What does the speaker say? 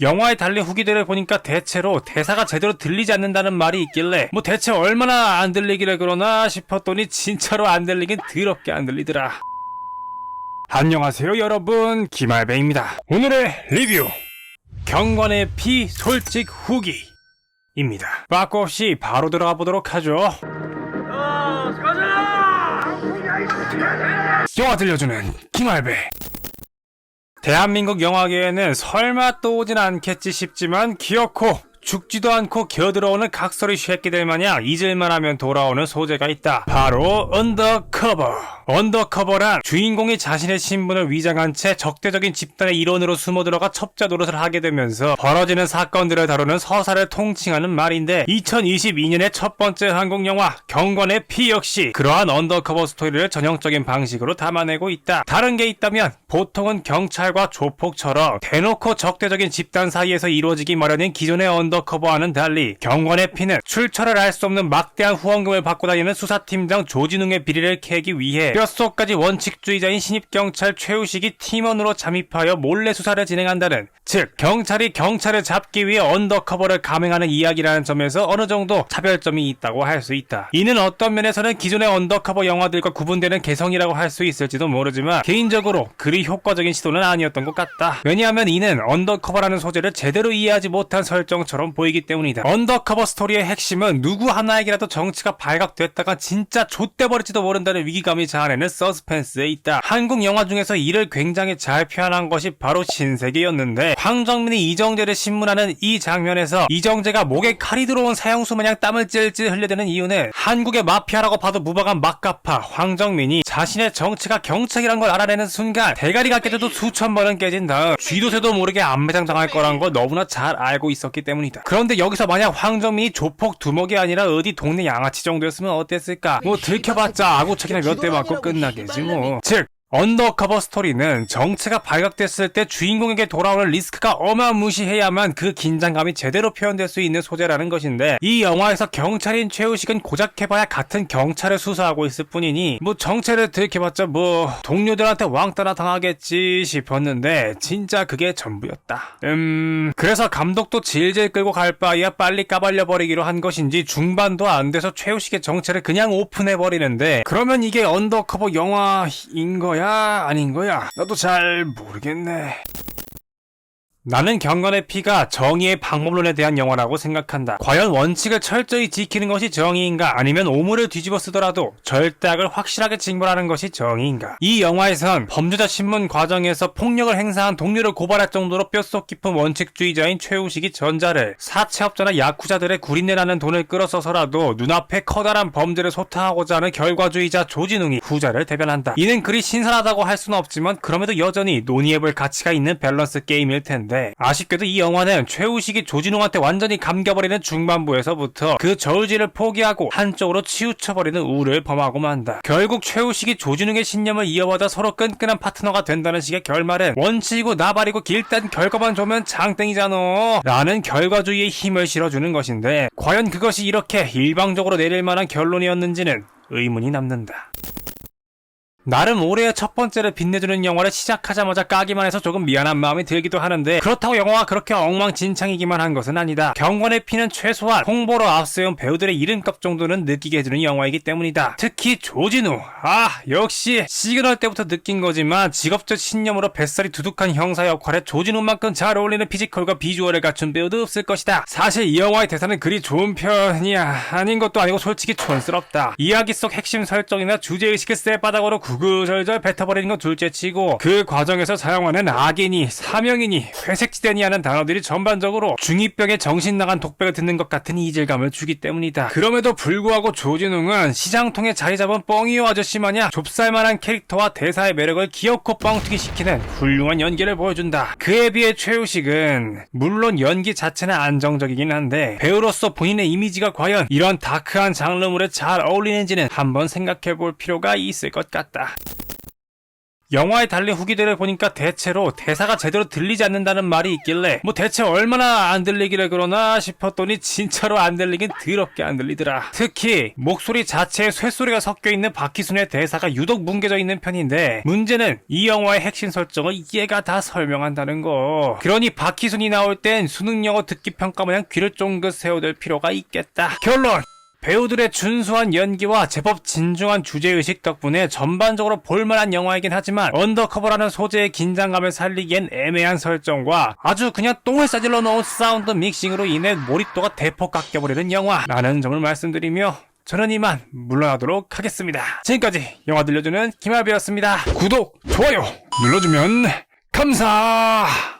영화의 달리 후기들을 보니까 대체로 대사가 제대로 들리지 않는다는 말이 있길래 뭐 대체 얼마나 안 들리기를 그러나 싶었더니 진짜로 안 들리긴 더럽게 안 들리더라. 안녕하세요 여러분 김알배입니다. 오늘의 리뷰 경관의 피 솔직 후기입니다. 빠꾸 없이 바로 들어가 보도록 하죠. 영화 들려주는 김알배 대한민국 영화계에는 설마 또 오진 않겠지 싶지만 귀엽고 죽지도 않고 기어들어오는 각설이 쉐끼들 마냥 잊을만 하면 돌아오는 소재가 있다. 바로 언더커버. 언더커버란 주인공이 자신의 신분을 위장한 채 적대적인 집단의 일원으로 숨어 들어가 첩자 노릇을 하게 되면서 벌어지는 사건들을 다루는 서사를 통칭하는 말인데 2022년의 첫 번째 한국 영화 경관의 피 역시 그러한 언더커버 스토리를 전형적인 방식으로 담아내고 있다. 다른 게 있다면 보통은 경찰과 조폭처럼 대놓고 적대적인 집단 사이에서 이루어지기 마련인 기존의 언더커버와는 달리 경관의 피는 출처를 알 수 없는 막대한 후원금을 받고 다니는 수사팀장 조진웅의 비리를 캐기 위해 뼛속까지 원칙주의자인 신입경찰 최우식이 팀원으로 잠입하여 몰래 수사를 진행한다는 즉 경찰이 경찰을 잡기 위해 언더커버를 감행하는 이야기라는 점에서 어느 정도 차별점이 있다고 할 수 있다. 이는 어떤 면에서는 기존의 언더커버 영화들과 구분되는 개성이라고 할 수 있을지도 모르지만 개인적으로 그리 효과적인 시도는 아니었던 것 같다. 왜냐하면 이는 언더커버라는 소재를 제대로 이해하지 못한 설정처럼 보이기 때문이다. 언더커버 스토리의 핵심은 누구 하나에게라도 정치가 발각됐다가 진짜 좆돼버릴지도 모른다는 위기감이 자 아내는 서스펜스에 있다. 한국 영화 중에서 이를 굉장히 잘 표현한 것이 바로 신세계였는데 황정민이 이정재를 신문하는 이 장면에서 이정재가 목에 칼이 들어온 사형수 마냥 땀을 찔찔 흘려대는 이유는 한국의 마피아라고 봐도 무방한 막가파 황정민이 자신의 정치가 경책이란 걸 알아내는 순간 대가리가 깨져도 수천 번은 깨진 다음 쥐도새도 모르게 안매장 당할 거란 걸 너무나 잘 알고 있었기 때문이다. 그런데 여기서 만약 황정민이 조폭 두목이 아니라 어디 동네 양아치 정도였으면 어땠을까? 뭐 들켜봤자 아구척이나 몇 대 맞고 끝나겠지 뭐. 즉 언더커버 스토리는 정체가 발각됐을 때 주인공에게 돌아오는 리스크가 어마무시해야만 그 긴장감이 제대로 표현될 수 있는 소재라는 것인데 이 영화에서 경찰인 최우식은 고작 해봐야 같은 경찰을 수사하고 있을 뿐이니 뭐 정체를 들켜봤자 뭐 동료들한테 왕따나 당하겠지 싶었는데 진짜 그게 전부였다. 음 그래서 감독도 질질 끌고 갈 바에야 빨리 까발려 버리기로 한 것인지 중반도 안 돼서 최우식의 정체를 그냥 오픈해 버리는데 그러면 이게 언더커버 영화인 거야 아닌 거야 나도 잘 모르겠네. 나는 경건의 피가 정의의 방법론에 대한 영화라고 생각한다. 과연 원칙을 철저히 지키는 것이 정의인가? 아니면 오물을 뒤집어 쓰더라도 절대악을 확실하게 징벌하는 것이 정의인가? 이 영화에선 범죄자 신문 과정에서 폭력을 행사한 동료를 고발할 정도로 뼛속 깊은 원칙주의자인 최우식이 전자를 사채업자나 야쿠자들의 구린내나는 돈을 끌어써서라도 눈앞에 커다란 범죄를 소탕하고자 하는 결과주의자 조진웅이 후자를 대변한다. 이는 그리 신선하다고 할 수는 없지만 그럼에도 여전히 논의해볼 가치가 있는 밸런스 게임일 텐데 아쉽게도 이 영화는 최우식이 조진웅한테 완전히 감겨버리는 중반부에서부터 그 저울질을 포기하고 한쪽으로 치우쳐버리는 우를 범하고 만다. 결국 최우식이 조진웅의 신념을 이어받아 서로 끈끈한 파트너가 된다는 식의 결말은 원칙이고 나발이고 길단 결과만 좋으면 장땡이잖아 라는 결과주의의 힘을 실어주는 것인데 과연 그것이 이렇게 일방적으로 내릴 만한 결론이었는지는 의문이 남는다. 나름 올해의 첫 번째를 빛내주는 영화를 시작하자마자 까기만 해서 조금 미안한 마음이 들기도 하는데 그렇다고 영화가 그렇게 엉망진창이기만 한 것은 아니다. 경관의 피는 최소한 홍보로 앞세운 배우들의 이름값 정도는 느끼게 해주는 영화이기 때문이다. 특히 조진우. 아 역시 시그널 때부터 느낀 거지만 직업적 신념으로 뱃살이 두둑한 형사 역할에 조진우만큼 잘 어울리는 피지컬과 비주얼을 갖춘 배우도 없을 것이다. 사실 이 영화의 대사는 그리 좋은 편이야 아닌 것도 아니고 솔직히 촌스럽다. 이야기 속 핵심 설정이나 주제의식을 쌔바닥으로 구 구절절 뱉어버리는 건 둘째치고 그 과정에서 사용하는 악인이 사명이니 회색지대니 하는 단어들이 전반적으로 중2병에 정신 나간 독백을 듣는 것 같은 이질감을 주기 때문이다. 그럼에도 불구하고 조진웅은 시장통에 자리 잡은 뻥이요 아저씨 마냥 좁쌀만한 캐릭터와 대사의 매력을 귀엽고 뻥튀기 시키는 훌륭한 연기를 보여준다. 그에 비해 최우식은 물론 연기 자체는 안정적이긴 한데 배우로서 본인의 이미지가 과연 이런 다크한 장르물에 잘 어울리는지는 한번 생각해 볼 필요가 있을 것 같다. 영화에 달린 후기들을 보니까 대체로 대사가 제대로 들리지 않는다는 말이 있길래 뭐 대체 얼마나 안 들리기를 그러나 싶었더니 진짜로 안 들리긴 더럽게 안 들리더라. 특히 목소리 자체에 쇳소리가 섞여 있는 박희순의 대사가 유독 뭉개져 있는 편인데 문제는 이 영화의 핵심 설정을 얘가 다 설명한다는 거. 그러니 박희순이 나올 땐 수능 영어 듣기 평가 마냥 귀를 쫑긋 세워둘 필요가 있겠다. 결론! 배우들의 준수한 연기와 제법 진중한 주제의식 덕분에 전반적으로 볼만한 영화이긴 하지만 언더커버라는 소재의 긴장감을 살리기엔 애매한 설정과 아주 그냥 똥을 싸질러 넣은 사운드 믹싱으로 인해 몰입도가 대폭 깎여버리는 영화라는 점을 말씀드리며 저는 이만 물러나도록 하겠습니다. 지금까지 영화 들려주는 김할배였습니다. 구독, 좋아요 눌러주면 감사!